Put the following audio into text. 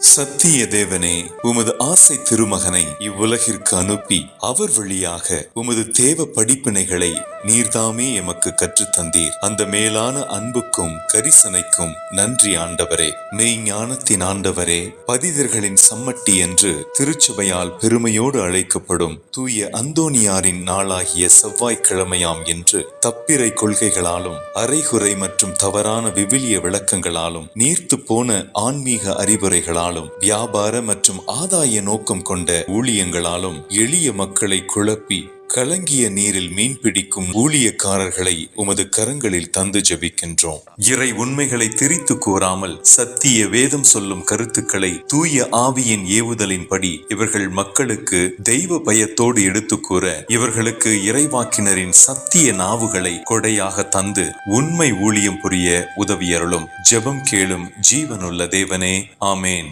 சத்திய தேவனே உமது ஆசை திருமகனை இவ்வுலகிற்கு அனுப்பி அவர் வழியாக உமது தேவ படிப்பினைகளை நீர்தாமே எமக்கு கற்றுத்தந்தீர் அந்த மேலான அன்புக்கும் கரிசனைக்கும் நன்றி ஆண்டவரே. மெய்ஞானத்தின் ஆண்டவரே பதிதர்களின் சம்மட்டி என்று திருச்சபையால் பெருமையோடு அழைக்கப்படும் தூய அந்தோனியாரின் நாளாகிய செவ்வாய்க்கிழமையாம் என்று தப்பிரை கொள்கைகளாலும் அரைகுறை மற்றும் தவறான விவிலிய விளக்கங்களாலும் நீர்த்து போன ஆன்மீக அறிவுரைகளாலும் வியாபார மற்றும் ஆதாய நோக்கம் கொண்ட ஊழியங்களாலும் எளிய மக்களை குழப்பி கலங்கிய நீரில் மீன் பிடிக்கும் ஊழியக்காரர்களை உமது கரங்களில் தந்து ஜபிக்கின்றோம். இறை உண்மைகளை திரித்து கூறாமல் சத்திய வேதம் சொல்லும் கருத்துக்களை தூய ஆவியின் ஏவுதலின்படி இவர்கள் மக்களுக்கு தெய்வ பயத்தோடு எடுத்து கூற இவர்களுக்கு இறைவாக்கினரின் சத்திய நாவுகளை கொடையாக தந்து உண்மை ஊழியம் புரிய உதவியருளும். ஜெபம் கேளும் ஜீவனுள்ள தேவனே. ஆமேன்.